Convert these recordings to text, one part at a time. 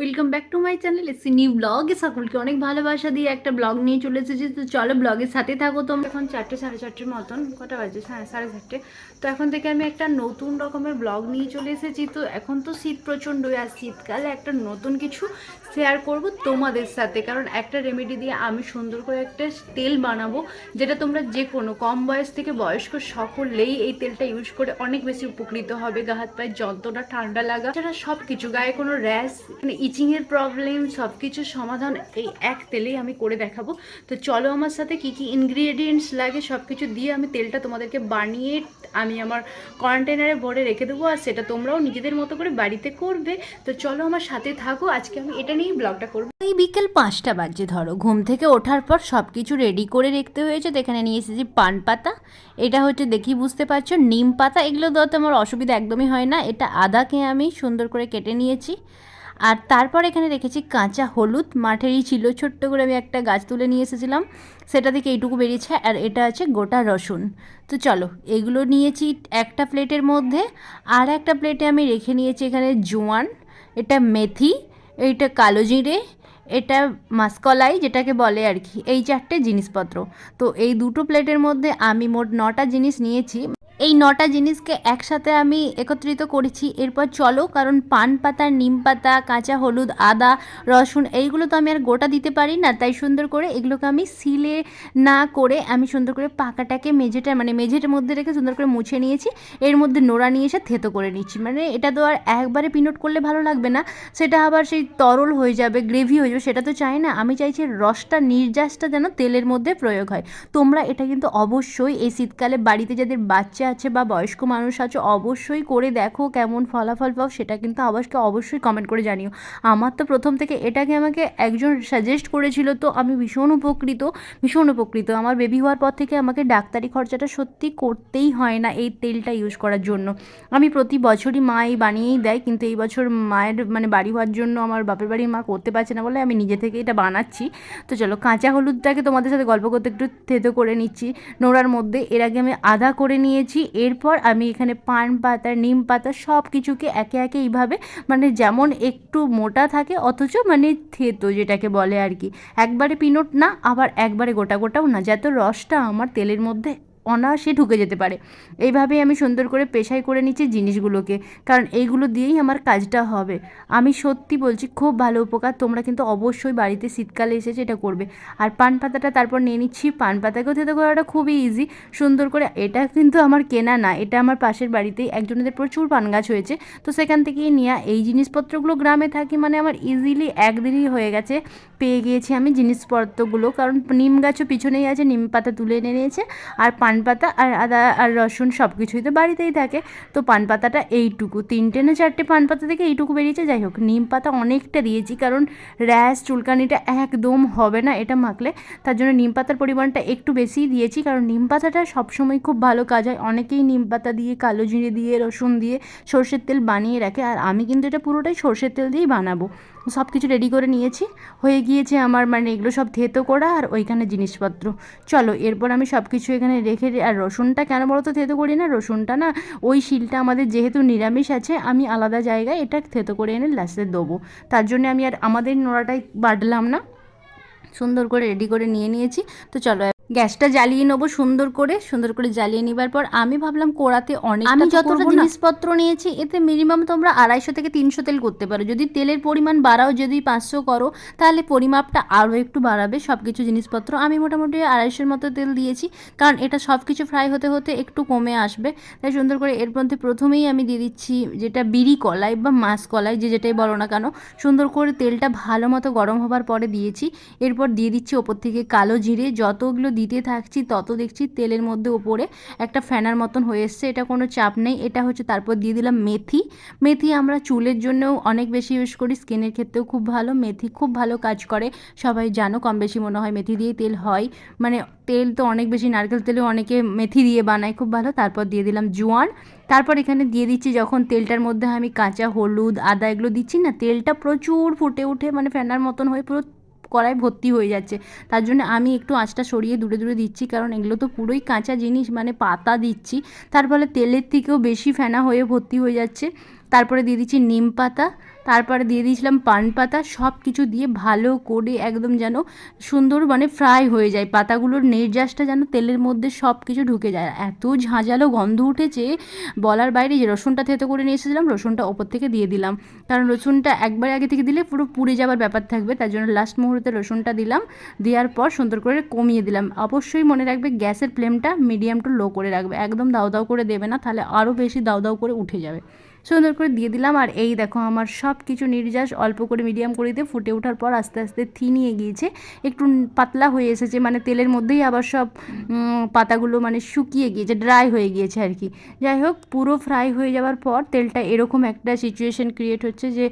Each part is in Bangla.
Welcome back to my channel AC new ব্লগে সকলকে অনেক ভালোবাসা দিয়ে একটা ব্লগ নিয়ে চলে এসেছি। তো চলো ব্লগের সাথে থাকো তো এখন চারটে, সাড়ে চারটের মতন, কটা বাজে? হ্যাঁ সাড়ে চারটে। তো এখন থেকে আমি একটা নতুন রকমের ব্লগ নিয়ে চলে এসেছি। তো এখন তো শীত প্রচণ্ড, আর শীতকালে একটা নতুন কিছু শেয়ার করব তোমাদের সাথে। কারণ একটা রেমেডি দিয়ে আমি সুন্দর করে একটা তেল বানাবো, যেটা তোমরা যে কোনো কম বয়স থেকে বয়স্ক সকলেই এই তেলটা ইউজ করে অনেক বেশি উপকৃত হবে। গা হাত পায়ে যন্ত্রণা, ঠান্ডা লাগা, এছাড়া সব কিছু গায়ে কোনো র্যাশ মানে ইচিংয়ের প্রবলেম সব কিছুর সমাধান এই এক তেলেই আমি করে দেখাবো। তো চলো আমার সাথে কি কি ইনগ্রিডিয়েন্টস লাগে সব কিছু দিয়ে আমি তেলটা তোমাদেরকে বানিয়ে আমি আমার কন্টেনারে ভরে রেখে দেবো আর সেটা তোমরাও নিজেদের মতো করে বাড়িতে করবে। তো চলো আমার সাথে থাকো, আজকে আমি এটা নিয়েই ব্লগটা করব। এই বিকেল পাঁচটা বাজে ধরো। ঘুম থেকে ওঠার পর সব কিছু রেডি করে রাখতে হয়েছে। তো এখানে নিয়ে এসেছি পান পাতা। এটা হচ্ছে দেখি, বুঝতে পারছ? নিম পাতা, এগুলো দেওয়াতে আমার অসুবিধা একদমই হয় না। এটা আদাকে আমি সুন্দর করে কেটে নিয়েছি। আর তারপর এখানে রেখেছি কাঁচা হলুদ। মাঠেরই ছিল ছোট্ট করে আমি একটা গাছ তুলে নিয়ে এসেছিলাম। সেটা থেকে এইটুকু বেরিয়েছে আর এটা আছে গোটা রসুন। তো চলো, এগুলো নিয়েছি একটা প্লেটের মধ্যে। আর একটা প্লেটে আমি রেখে নিয়েছি এখানে জোয়ান, এটা মেথি, এইটা কালো জিরে, এটা মাসকলাই, যেটাকে বলে আর কি, এই চারটে জিনিসপত্র। তো এই দুটো প্লেটের মধ্যে আমি মোট নটা জিনিস নিয়েছি। এই নটা জিনিসকে একসাথে আমি একত্রিত করেছি। এরপর চলো, কারণ পান পাতা, নিম পাতা, কাঁচা হলুদ, আদা, রসুন এইগুলো তো আমি আর গোটা দিতে পারি না। তাই সুন্দর করে এগুলোকে আমি সিলে না করে আমি সুন্দর করে পাকাটাকে মেঝেটা মানে মেঝেটার মধ্যে রেখে সুন্দর করে মুছে নিয়েছি। এর মধ্যে নোড়া নিয়ে এসে থেতো করে নিচ্ছি। মানে এটা তো আর একবারে পিনট করলে ভালো লাগবে না। সেটা আবার সেই তরল হয়ে যাবে, গ্রেভি হয়ে যাবে, সেটা তো চাই না। আমি চাইছি রসটা, নির্যাসটা যেন তেলের মধ্যে প্রয়োগ হয়। তোমরা এটা কিন্তু অবশ্যই এই শীতকালে বাড়িতে যাদের বাচ্চা আছে বা বয়স্ক মানুষ আছে, অবশ্যই করে দেখো কেমন ফলাফল পাও, সেটা কিন্তু অবশ্যই অবশ্যই কমেন্ট করে জানিও। আমার তো প্রথম থেকে এটাকে আমাকে একজন সাজেস্ট করেছিল, তো আমি ভীষণ উপকৃত ভীষণ উপকৃত। আমার বেবি হওয়ার পর থেকে আমাকে ডাক্তারি খরচাটা সত্যি করতেই হয় না এই তেলটা ইউজ করার জন্য। আমি প্রতি বছরই মা এই বানিয়েই দেয়, কিন্তু এই বছর মায়ের মানে বাড়ি হওয়ার জন্য আমার বাপের বাড়ির মা করতে পারছে না বলে আমি নিজে থেকে এটা বানাচ্ছি। তো চলো, কাঁচা হলুদটাকে তোমাদের সাথে গল্প করতে একটু থেতো করে নিচ্ছি। নোড়ার মধ্যে এর আগে আমি আদা করে নিয়েছি এরপর আমি এখানে পান পাতা, নিম পাতা সব কিছুকে একে একে এইভাবে মানে যেমন একটু মোটা থাকে, অথচ মানে থেতো যেটাকে বলে আর কি। একবারে পিনট না, আবার একবারে গোটা গোটাও না। যাতে রসটা আমার তেলের মধ্যে অনায়াসে ঢুকে যেতে পারে। এইভাবেই আমি সুন্দর করে পেশাই করে নিচ্ছি জিনিসগুলোকে। কারণ এইগুলো দিয়েই আমার কাজটা হবে। আমি সত্যি বলছি, খুব ভালো উপকার। তোমরা কিন্তু অবশ্যই বাড়িতে শীতকালে এসেছে এটা করবে। আর পান পাতাটা তারপর নিয়ে নিচ্ছি। পান পাতাকেও থেতে করাটা খুবই ইজি সুন্দর করে এটা কিন্তু আমার কেনা না। এটা আমার পাশের বাড়িতেই একজনেদের প্রচুর পান গাছ হয়েছে। তো সেখান থেকেই নেওয়া এই জিনিসপত্রগুলো গ্রামে থাকি মানে আমার ইজিলি একদিনই হয়ে গেছে। পেয়ে গিয়েছি আমি জিনিসপত্রগুলো। কারণ নিম গাছও পিছনেই আছে, নিম পাতা তুলে এনে নিয়েছে। আর পান পাতা আর আদা আর রসুন সব কিছুই তো বাড়িতেই থাকে। তো পান পাতাটা এইটুকু, তিনটে না চারটে পান পাতা থেকে এইটুকু বেরিয়েছে। যাই হোক, নিম পাতা অনেকটা দিয়েছি, কারণ র্যাশ চুলকানিটা একদম হবে না এটা মাখলে। তার জন্য নিম পাতার পরিমাণটা একটু বেশিই দিয়েছি, কারণ নিম পাতাটা সবসময় খুব ভালো কাজ হয়। অনেকেই নিম পাতা দিয়ে, কালো জিরে দিয়ে, রসুন দিয়ে সর্ষের তেল বানিয়ে রাখে, আর আমি কিন্তু এটা পুরোটাই সর্ষের তেল দিয়েই বানাবো। সব কিছু রেডি করে নিয়েছি। হয়ে গিয়েছে আমার মানে এগুলো সব থেতো করা আর ওইখানে জিনিসপত্র। চলো, এরপর আমি সব কিছু এখানে রেখে আর রসুনটা কেন বলো তো থেতো করি না? রসুনটা না, ওই শিলটা আমাদের যেহেতু নিরামিষ আছে, আমি আলাদা জায়গায় এটা থেতো করে এনে লাস্টে দেবো। তার জন্য আমি আর আমাদের নোড়াটাই বাটলাম না। সুন্দর করে রেডি করে নিয়ে নিয়েছি। তো চলো গ্যাসটা জ্বালিয়ে নেব সুন্দর করে সুন্দর করে জ্বালিয়ে নেবার পর আমি ভাবলাম কোড়াতে অনেক আমি যতটা জিনিসপত্র নিয়েছি এতে মিনিমাম তোমরা আড়াইশো থেকে তিনশো তেল করতে পারো। যদি তেলের পরিমাণ বাড়াও যদি পাঁচশো করো তাহলে পরিমাপটা আরও একটু বাড়াবে সব কিছু জিনিসপত্র। আমি মোটামুটি আড়াইশোর মতো তেল দিয়েছি কারণ এটা সব কিছু ফ্রাই হতে হতে একটু কমে আসবে। তাই সুন্দর করে এর মধ্যে প্রথমেই আমি দিয়ে দিচ্ছি যেটা বিড়ি কলাই বা মাছ কলাই যে যেটাই বলো না কেন সুন্দর করে তেলটা ভালো মতো গরম হবার পরে দিয়েছি। এরপর দিয়ে দিচ্ছি ওপর থেকে কালো জিরে যতগুলো দিতে থাকছি, তত দেখছি তেলের মধ্যে ওপরে একটা ফ্যানার মতন হয়ে এসছে, এটা কোনো চাপ নেই। এটা হচ্ছে তারপর দিয়ে দিলাম মেথি। মেথি আমরা চুলের জন্যও অনেক বেশি ইউজ করি, স্কিনের ক্ষেত্রেও খুব ভালো। মেথি খুব ভালো কাজ করে, সবাই জানো কম বেশি মনে হয় মেথি দিয়েই তেল হয়। মানে তেল তো অনেক বেশি, নারকেল তেলেও অনেকে মেথি দিয়ে বানায়, খুব ভালো। তারপর দিয়ে দিলাম জোয়ান। তারপর এখানে দিয়ে দিচ্ছি যখন তেলটার মধ্যে আমি কাঁচা, হলুদ, আদা এগুলো দিচ্ছি না, তেলটা প্রচুর ফুটে উঠে মানে ফ্যানার মতন হয়ে পুরো কড়াই ভর্তি হয়ে যাচ্ছে। তার জন্য আমি একটু আঁচটা সরিয়ে দূরে দূরে দিচ্ছি, কারণ এগুলো তো পুরোই কাঁচা জিনিস মানে পাতা দিচ্ছি। তার ফলে তেলের থেকেও বেশি ফেনা হয়ে ভর্তি হয়ে যাচ্ছে। তারপরে দিয়ে দিচ্ছি নিম পাতা, তারপরে দিয়ে দিয়েছিলাম পান পাতা সব কিছু দিয়ে ভালো করে একদম যেন সুন্দর মানে ফ্রাই হয়ে যায়। পাতাগুলোর নির্যাসটা যেন তেলের মধ্যে সব কিছু ঢুকে যায়। এত ঝাঁঝালো গন্ধ উঠেছে, বলার বাইরে যে রসুনটা থেতো করে নিয়ে এসেছিলাম, রসুনটা ওপর থেকে দিয়ে দিলাম। কারণ রসুনটা একবার আগে থেকে দিলে পুরো পুড়ে যাওয়ার ব্যাপার থাকবে, তার জন্য লাস্ট মুহূর্তে রসুনটা দিলাম, দেওয়ার পর সুন্দর করে কমিয়ে দিলাম। অবশ্যই মনে রাখবে গ্যাসের ফ্লেমটা মিডিয়াম টু লো করে রাখবে। একদম দাও দাও করে দেবে না, তাহলে আরও বেশি দাও দাও করে উঠে যাবে। সুন্দর করে দিয়ে দিলাম। আর এই দেখো, আমার সব কিছু নির্যাস অল্প করে মিডিয়াম করে দিয়ে ফুটে ওঠার পর আস্তে আস্তে থিনিয়ে গিয়েছে। একটু পাতলা হয়ে এসেছে মানে তেলের মধ্যেই আবার সব পাতাগুলো মানে শুকিয়ে গিয়েছে ড্রাই হয়ে গিয়েছে আর কি। যাই হোক, পুরো ফ্রাই হয়ে যাওয়ার পর তেলটা এরকম একটা সিচুয়েশন ক্রিয়েট হচ্ছে যে,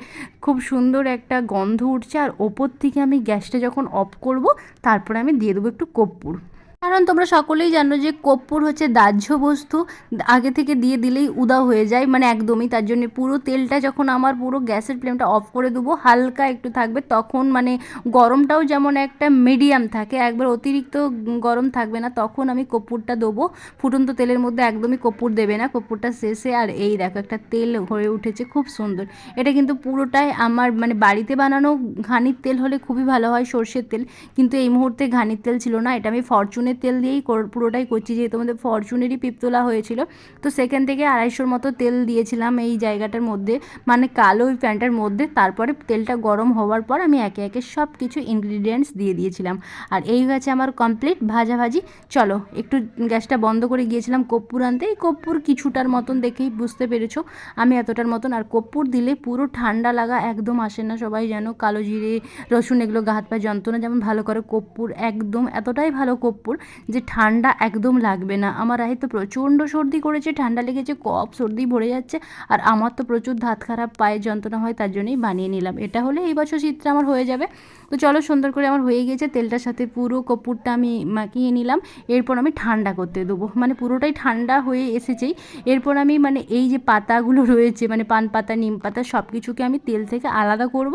খুব সুন্দর একটা গন্ধ উঠছে। আর ওপর থেকে আমি গ্যাসটা যখন অফ করব, তারপরে আমি দিয়ে দেবো একটু কর্পূর। কারণ তোমরা সকলেই জানো যে কর্পূর হচ্ছে দাহ্য বস্তু। আগে থেকে দিয়ে দিলেই উদা হয়ে যায় মানে একদমই। তার জন্য পুরো তেলটা যখন আমার পুরো গ্যাসের ফ্লেমটা অফ করে দেবো, হালকা একটু থাকবে, তখন মানে গরমটাও যেমন একটা মিডিয়াম থাকে, একবার অতিরিক্ত গরম থাকবে না, তখন আমি কর্পূরটা দেবো। ফুটন্ত তেলের মধ্যে একদমই কর্পূর দেবে না কর্পূরটা শেষে। আর এই দেখো, একটা তেল হয়ে উঠেছে, খুব সুন্দর। এটা কিন্তু পুরোটাই আমার মানে বাড়িতে বানানো ঘানির তেল হলে খুবই ভালো হয়, সর্ষের তেল। কিন্তু এই মুহূর্তে ঘানির তেল ছিল না, এটা আমি ফরচুনের তেল দিয়েই পুরোটাই করছি, যেহেতু আমাদের ফরচুনেরই পিপ তোলা হয়েছিল। তো সেখান থেকে আড়াইশোর মতো তেল দিয়েছিলাম এই জায়গাটার মধ্যে মানে কালো ওই প্যান্টার মধ্যে। তারপরে তেলটা গরম হওয়ার পর আমি একে একে সব কিছু ইনগ্রিডিয়েন্টস দিয়ে দিয়েছিলাম। আর এই হচ্ছে আমার কমপ্লিট ভাজাভাজি। চলো, একটু গ্যাসটা বন্ধ করে গিয়েছিলাম কর্পূর আনতে। এই কর্পূর কিছুটার মতন দেখেই বুঝতে পেরেছ আমি এতটার মতন। আর কর্পূর দিলে পুরো ঠান্ডা লাগা একদম আসে না সবাই জানো, কালো জিরে, রসুন, এগুলো গা হাত পা যন্ত্রণা, যেমন ভালো করে কর্পূর একদম এতটাই ভালো কর্পূর যে ঠান্ডা একদম লাগবে না। আমার রাহে তো প্রচণ্ড সর্দি করেছে, ঠান্ডা লেগেছে, কফ, সর্দি ভরে যাচ্ছে, আর আমার তো প্রচুর ধাত খারাপ পায়ের যন্ত্রণা হয়, তার জন্যই বানিয়ে নিলাম। এটা হলে এই বছর শীতটা আমার হয়ে যাবে। তো চলো সুন্দর করে আমার হয়ে গেছে তেলটার সাথে পুরো কপুরটা আমি মাখিয়ে নিলাম। এরপর আমি ঠান্ডা করতে দেবো। মানে পুরোটাই ঠান্ডা হয়ে এসেছেই। এরপর আমি মানে এই যে পাতাগুলো রয়েছে মানে পান পাতা, নিম পাতা সব কিছুকে আমি তেল থেকে আলাদা করব।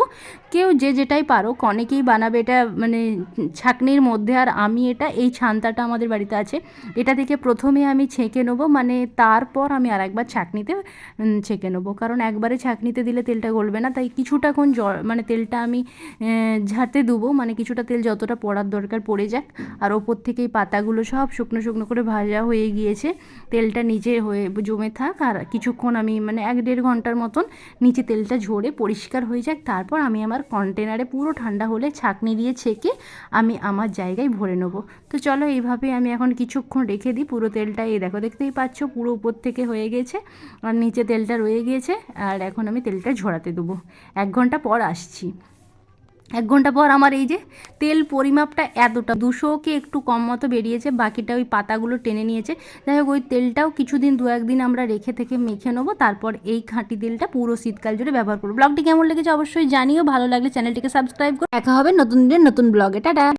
কেউ যে যেটাই পারো অনেকেই বানাবে এটা মানে ছাকনির মধ্যে, আর আমি এটা এই ছান্তাটা আমাদের বাড়িতে আছে। এটা থেকে প্রথমে আমি ছেঁকে নেব মানে তারপর আমি আর একবার ছাকনিতে ছেঁকে নেব। কারণ একবারে ছাঁকনিতে দিলে তেলটা গলবে না, তাই কিছুটাক্ষণ জল মানে তেলটা আমি ঝাড়তে দেবো। মানে কিছুটা তেল যতটা পড়ার দরকার পড়ে যাক। আর ওপর থেকে এই পাতাগুলো সব শুকনো শুকনো করে ভাজা হয়ে গিয়েছে। তেলটা নিচে হয়ে জমে থাক, আর কিছুক্ষণ আমি মানে এক দেড় ঘণ্টার মতন নিচে তেলটা ঝরে পরিষ্কার হয়ে যাক। তারপর আমি আমার কন্টেনারে পুরো ঠান্ডা হলে ছাঁকনি দিয়ে ছেঁকে আমি আমার জায়গায় ভরে নেব। তো চলো এইভাবে আমি এখন কিছুক্ষণ রেখে দিই। পুরো তেলটা এই দেখো, দেখতেই পাচ্ছ, পুরো উপর থেকে হয়ে গেছে, আর নিচে তেলটা রয়ে গিয়েছে আর এখন আমি তেলটা ঝরাতে দেবো। এক ঘণ্টা পর আসছি। এক ঘণ্টা পর আমার এই যে তেল পরিমাপটা এতটা, দুশোকে একটু কম মতো বেরিয়েছে, বাকিটা ওই পাতাগুলো টেনে নিয়েছে। যাই হোক, ওই তেলটাও কিছুদিন দু একদিন আমরা রেখে থেকে মেখে নেব, তারপর এই খাঁটি তেলটা পুরো শীতকাল জুড়ে ব্যবহার করব। ব্লগটি কেমন লেগেছে অবশ্যই জানিও, ভালো লাগলে চ্যানেলটিকে সাবস্ক্রাইব করে। দেখা হবে নতুন দিনের নতুন ব্লগে। টাটা!